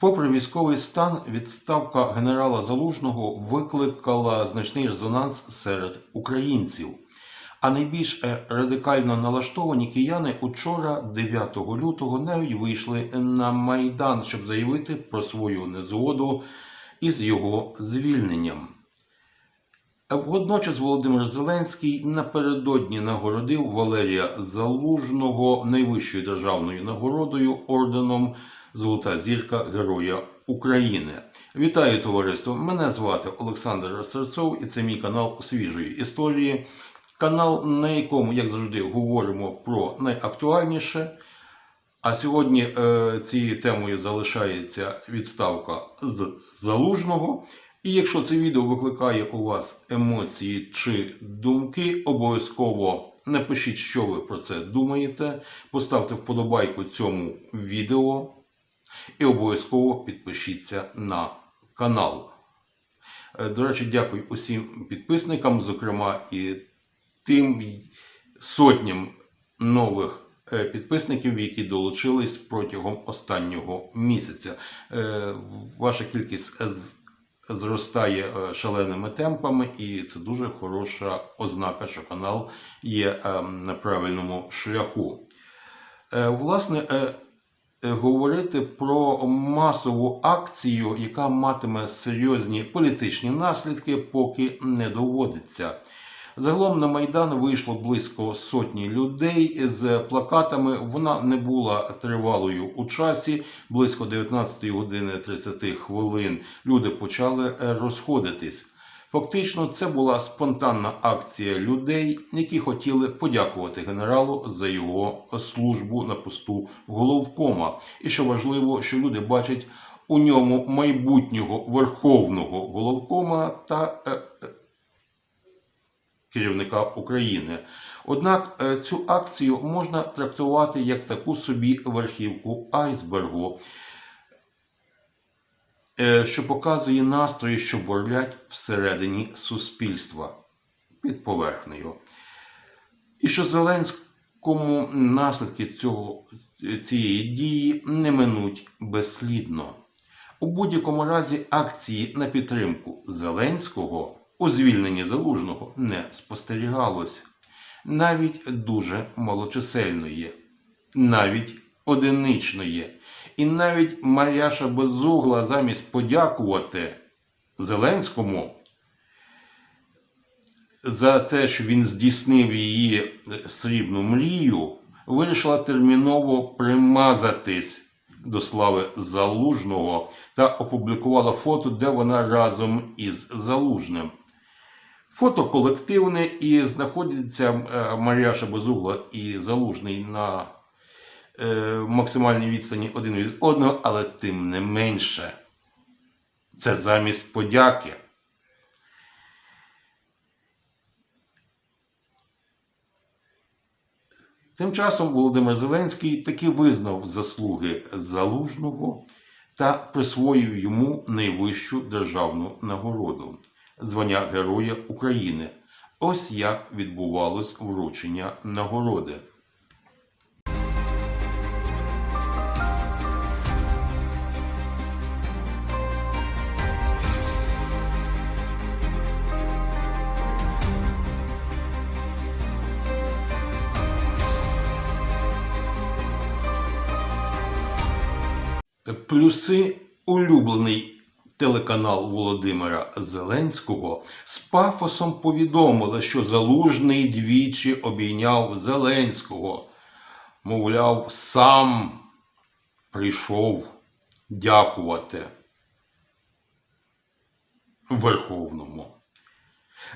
Попри військовий стан, відставка генерала Залужного викликала значний резонанс серед українців. А найбільш е, радикально налаштовані кияни учора, 9 лютого, навіть вийшли на Майдан, щоб заявити про свою незгоду із його звільненням. Водночас Володимир Зеленський напередодні нагородив Валерія Залужного найвищою державною нагородою орденом Золота зірка Героя України. Вітаю товариство! Мене звати Олександр Серцов і це мій канал свіжої історії. Канал, на якому, як завжди, говоримо про найактуальніше. А сьогодні е, цією темою залишається відставка з залужного. І якщо це відео викликає у вас емоції чи думки, обов'язково напишіть, що ви про це думаєте. Поставте вподобайку цьому відео і обов'язково підпишіться на канал. Е, До речі, дякую усім підписникам, зокрема і тим сотням нових е, підписників, які долучились протягом останнього місяця. Е, Ваша кількість зростає шаленими темпами, і це дуже хороша ознака, що канал є е, на правильному шляху. Власне, говорити про масову акцію, яка матиме серйозні політичні наслідки, поки не доводиться. Загалом на Майдан вийшло близько сотні людей з плакатами. Вона не була тривалою у часі. Близько 19 години 30 хвилин люди почали е, розходитись. Фактично, це була спонтанна акція людей, які хотіли подякувати генералу за його службу на посту головкома. І що важливо, що люди бачать у ньому майбутнього верховного головкома та е, е, керівника України. Однак е, цю акцію можна трактувати як таку собі верхівку айсбергу, що показує настрої, що бурлять всередині суспільства під поверхнею. І що Зеленському наслідки цього, цієї дії не минуть безслідно. У будь-якому разі акції на підтримку Зеленського у звільненні залужного не спостерігалось. Навіть дуже малочисельної, навіть одиничної. І навіть Мар'яша Безугла замість подякувати Зеленському за те, що він здійснив її срібну мрію, вирішила терміново примазатись до слави Залужного та опублікувала фото, де вона разом із Залужним. Фото колективне і знаходиться е, Мар'яша Безугла і Залужний на е, максимальній відстані один від одного, але тим не менше. Це замість подяки. Тим часом Володимир Зеленський таки визнав заслуги Залужного та присвоїв йому найвищу державну нагороду звання Героя України. Ось як відбувалось вручення нагороди. Плюси улюблений телеканал Володимира Зеленського з пафосом повідомили, що Залужний двічі обійняв Зеленського. Мовляв, сам прийшов дякувати Верховному.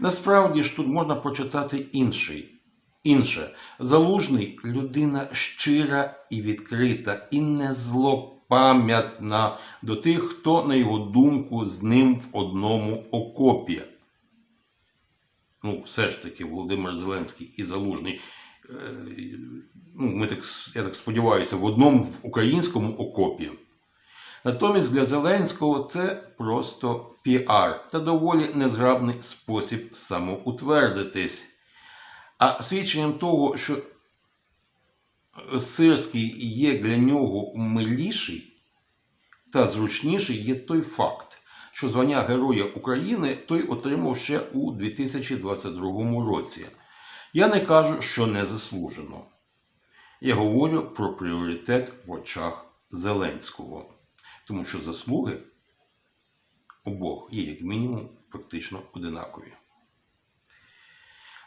Насправді ж тут можна прочитати інший. Інше, залужний людина щира і відкрита, і не злопам'ятна до тих, хто, на його думку, з ним в одному окопі. Ну, все ж таки, Володимир Зеленський і Залужний, е, ну, ми так, я так сподіваюся, в одному в українському окопі. Натомість для Зеленського це просто піар та доволі незграбний спосіб самоутвердитись. А свідченням того, що Сирський є для нього миліший, та зручніший є той факт, що звання Героя України той отримав ще у 2022 році. Я не кажу, що не заслужено. Я говорю про пріоритет в очах Зеленського, тому що заслуги обох є, як мінімум, практично одинакові.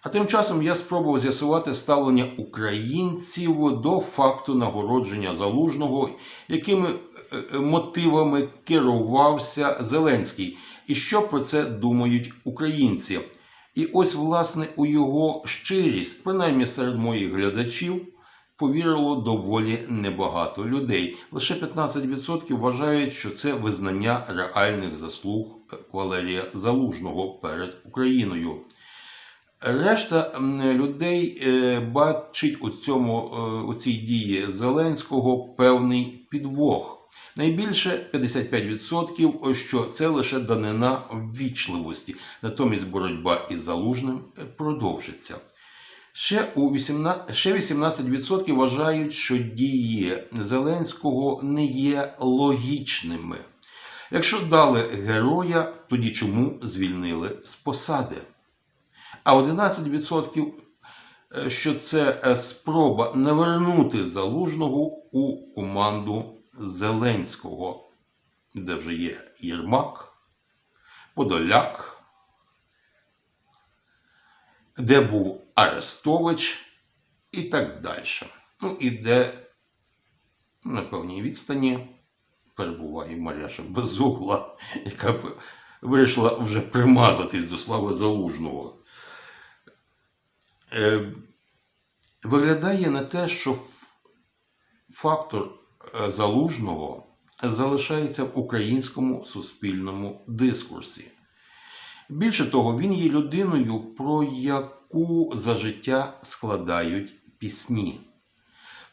А тим часом я спробував з'ясувати ставлення українців до факту нагородження залужного, якими е, е, мотивами керувався Зеленський, і що про це думають українці. І ось, власне, у його щирість, принаймні серед моїх глядачів, повірило доволі небагато людей. Лише 15% вважають, що це визнання реальних заслуг Валерія Залужного перед Україною. Решта людей е, бачить у, цьому, е, у цій дії Зеленського певний підвох. Найбільше 55%, що це лише данина ввічливості, натомість боротьба із залужним е, продовжиться. Ще, у 18, ще 18% вважають, що дії Зеленського не є логічними. Якщо дали героя, тоді чому звільнили з посади? А 11% е, що це е, спроба навернути залужного у команду Зеленського, де вже є Єрмак, Подоляк, де був Арестович і так далі. Ну і де на певній відстані перебуває Маряша Безугла, яка вирішила вже примазатись до слави Залужного. Е, Виглядає на те, що фактор е, залужного залишається в українському суспільному дискурсі. Більше того, він є людиною, про яку за життя складають пісні.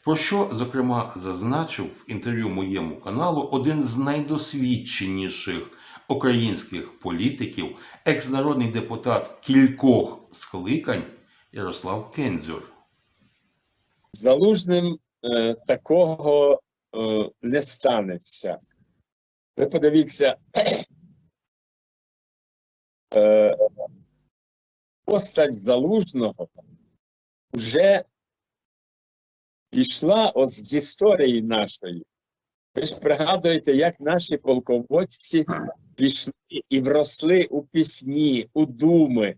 Про що, зокрема, зазначив в інтерв'ю моєму каналу один з найдосвідченіших українських політиків, екс-народний депутат кількох скликань Ярослав Кензюр. З Залужним е, такого е, не станеться. Ви подивіться, е, постать залужного вже пішла от з історії нашої. Ви ж пригадуєте, як наші полководці пішли і вросли у пісні, у думи,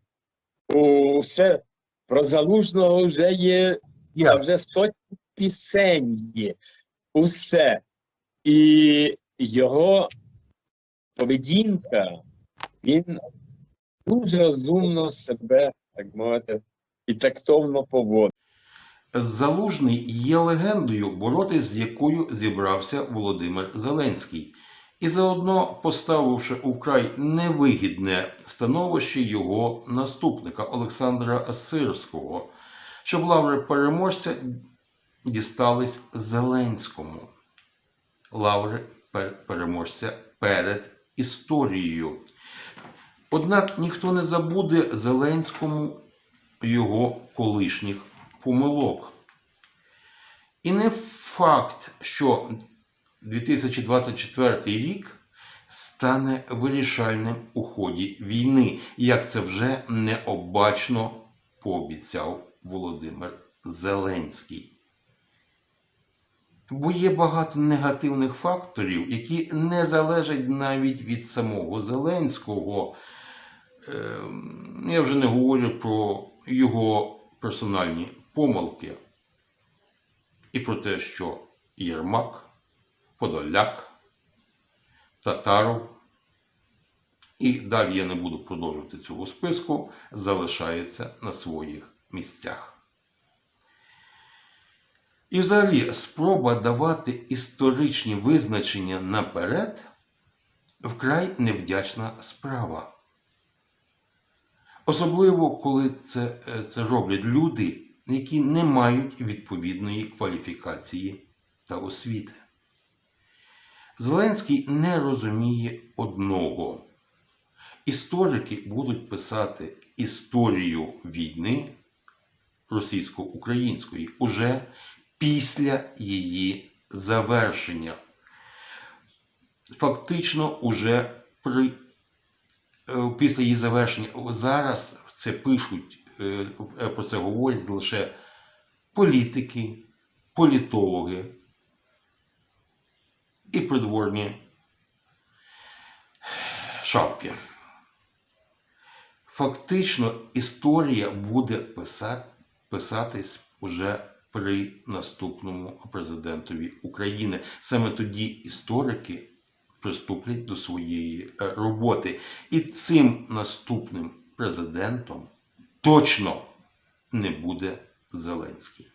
у все. Про залужного вже є а вже сотні пісень є, усе. І його поведінка, він дуже розумно себе, так мовити, і тактовно поводить. Залужний є легендою, боротись з якою зібрався Володимир Зеленський, і заодно поставивши у вкрай невигідне становище його наступника Олександра Сирського, щоб лаври переможця дістались Зеленському. Лаври переможця перед історією. Однак ніхто не забуде Зеленському його колишніх помилок. І не факт, що 2024 рік стане вирішальним у ході війни, як це вже необачно пообіцяв Володимир Зеленський. Бо є багато негативних факторів, які не залежать навіть від самого Зеленського. Ем, Я вже не говорю про його персональні помилки і про те, що Єрмак, Подоляк, Татаров, і далі я не буду продовжувати цього списку, залишаються на своїх місцях. І взагалі спроба давати історичні визначення наперед вкрай невдячна справа. Особливо, коли це, е, це роблять люди, які не мають відповідної кваліфікації та освіти. Зеленський не розуміє одного. Історики будуть писати історію війни російсько-української уже після її завершення. фактично уже при, е, після її завершення зараз це пишуть, е, про це говорять лише політики, політологи і придворні шавки. Фактично історія буде писати, писатись уже при наступному президентові України. Саме тоді історики приступлять до своєї е, роботи. І цим наступним президентом точно не буде Зеленський.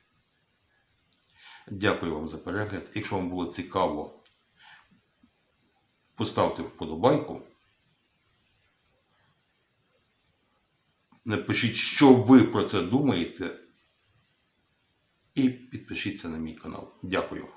Дякую вам за перегляд. Якщо вам було цікаво, поставте вподобайку. Напишіть, що ви про це думаєте. І підпишіться на мій канал. Дякую.